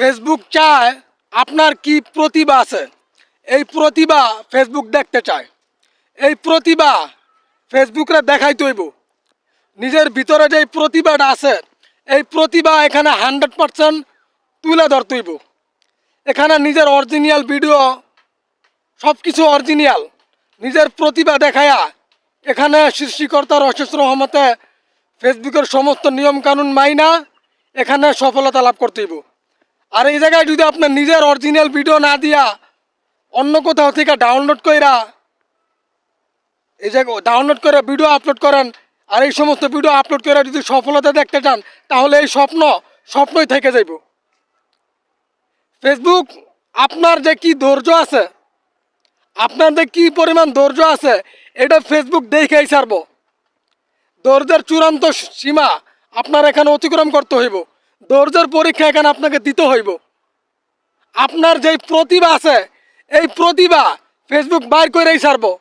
Facebook চায় আপনার কি প্রতিভা আছে? এই প্রতিভা ফেসবুক দেখতে চায়। এই প্রতিভা ফেসবুকরা দেখাই তৈব নিজের ভিতরে যে প্রতিভাটা আছে, এই প্রতিভা এখানে হান্ড্রেড পারসেন্ট তুলে ধরতইব এখানে নিজের অরিজিনাল ভিডিও সব কিছু অরিজিনাল। নিজের প্রতিভা দেখায়া এখানে সৃষ্টিকর্তার অশেষ রহমতে ফেসবুকের সমস্ত নিয়মকানুন মাইনা এখানে সফলতা লাভ করতেইব আর এই জায়গায় যদি আপনার নিজের অরিজিনাল ভিডিও না দিয়া অন্য কোথাও থেকে ডাউনলোড কইরা এই জায়গায় ডাউনলোড করে ভিডিও আপলোড করেন, আর এই সমস্ত ভিডিও আপলোড করে যদি সফলতা দেখতে চান, তাহলে এই স্বপ্ন স্বপ্নই থেকে যাইব। ফেসবুক আপনার যে কি ধৈর্য আছে, আপনার যে কি পরিমাণ ধৈর্য আছে, এটা ফেসবুক দেখেই ছাড়বো। ধৈর্যের চূড়ান্ত সীমা আপনার এখানে অতিক্রম করতে হইব। ধৈর্যের পরীক্ষা এখানে আপনাকে দিতে হইব। আপনার যেই প্রতিভা আছে, এই প্রতিভা ফেসবুক বাইর করেই ছাড়বো।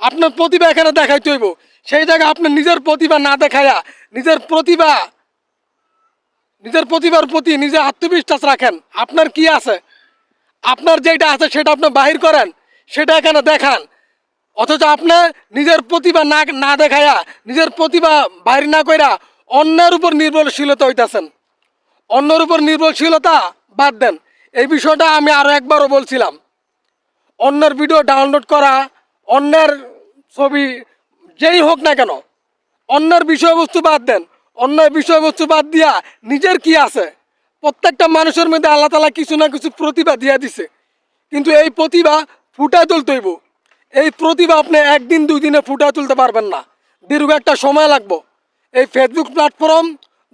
আপনার প্রতিভা এখানে দেখাইতে হইব। সেই জায়গায় আপনি নিজের প্রতিভা না দেখায়া নিজের প্রতিভা, নিজের প্রতিভার প্রতি নিজে আত্মবিশ্বাস রাখেন। আপনার কি আছে? আপনার যেটা আছে সেটা আপনি বাহির করেন, সেটা এখানে দেখান। অথচ আপনি নিজের প্রতিভা না না দেখায়া নিজের প্রতিভা বাইর না কইরা অন্যের উপর নির্ভরশীলতা হইতাছেন। অন্যের উপর নির্ভরশীলতা বাদ দেন। এই বিষয়টা আমি আরও একবারও বলছিলাম। অন্যের ভিডিও ডাউনলোড করা, অন্যের ছবি যেই হোক না কেন, অন্যের বিষয়বস্তু বাদ দেন। অন্যের বিষয়বস্তু বাদ দিয়া নিজের কি আছে? প্রত্যেকটা মানুষের মধ্যে আল্লাহ তালা কিছু না কিছু প্রতিভা দিয়া দিছে। কিন্তু এই প্রতিভা ফুটায় তুলতেইব এই প্রতিভা আপনি একদিন দুই দিনে ফুটায় তুলতে পারবেন না। দীর্ঘ একটা সময় লাগবো। এই ফেসবুক প্ল্যাটফর্ম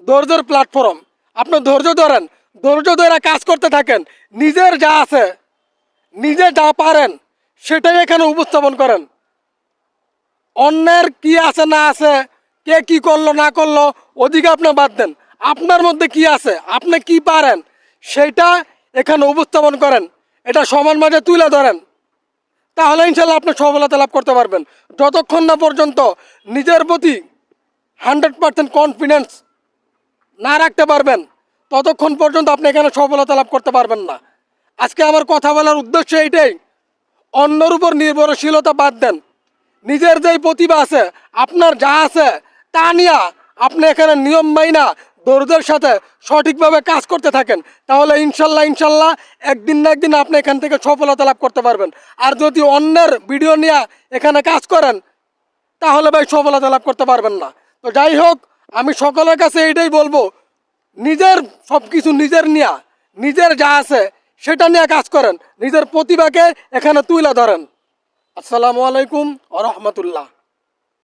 ধৈর্যের প্ল্যাটফর্ম আপনি ধৈর্য ধরেন, ধৈর্য ধরে কাজ করতে থাকেন। নিজের যা আছে, নিজে যা পারেন, সেটাই এখানে উপস্থাপন করেন। অন্যের কি আছে, না আছে, কে কি করল, না করল, ওদিকে আপনি বাদ দেন। আপনার মধ্যে কি আছে, আপনি কি পারেন, সেটা এখানে উপস্থাপন করেন। এটা সমান মাঝে তুলে ধরেন। তাহলে ইনশাল্লাহ আপনি সফলতা লাভ করতে পারবেন। যতক্ষণ না পর্যন্ত নিজের প্রতি হান্ড্রেড পার্সেন্ট কনফিডেন্স না রাখতে পারবেন ততক্ষণ পর্যন্ত আপনি এখানে সফলতা লাভ করতে পারবেন না। আজকে আমার কথা বলার উদ্দেশ্য এইটাই অন্যর উপর নির্ভরশীলতা বাদ দেন। নিজের যেই প্রতিভা আছে, আপনার যা আছে, তা নিয়ে আপনি এখানে নিয়ম মাইনা দৌড়দের সাথে সঠিকভাবে কাজ করতে থাকেন। তাহলে ইনশাল্লাহ ইনশাল্লাহ একদিন না একদিন আপনি এখান থেকে সফলতা লাভ করতে পারবেন। আর যদি অন্যের ভিডিও নিয়ে এখানে কাজ করেন, তাহলে ভাই সফলতা লাভ করতে পারবেন না। তো যাই হোক, আমি সকলের কাছে এইটাই বলব নিজের সব কিছু নিজের নিয়া, নিজের যা আছে সেটা নিয়ে কাজ করেন। নিজের প্রতিভাকে এখানে তুলে ধরেন। আসসালামু আলাইকুম আ রহমতুল্লাহ।